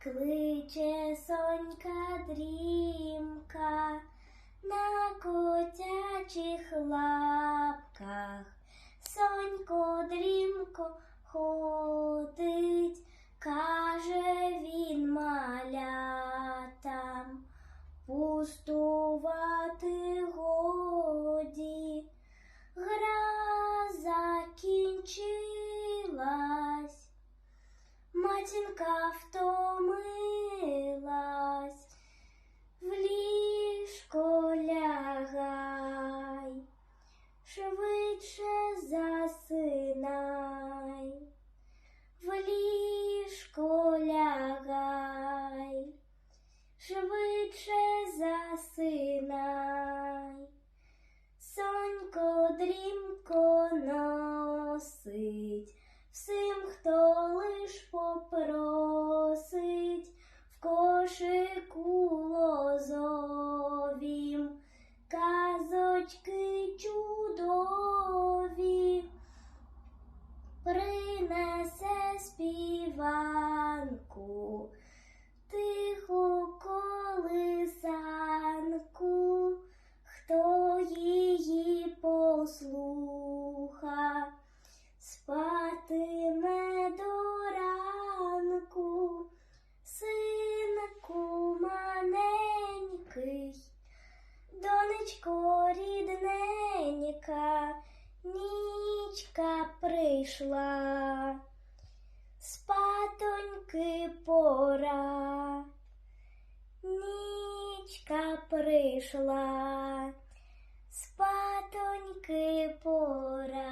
Співає сонька дрімка на котячих лапках. Сонько дрімко ходить, каже він малятам. Матінка втомилась, в ліжко лягай, швидше засинай, в ліжко лягай, швидше засинай. Сонько дрімко носить попросить в кошику лозовім. Казочки чудові принесе співанку, тиху колисанку, хто її послуха, нічка прийшла, спатоньки пора. Нічка прийшла, спатоньки пора.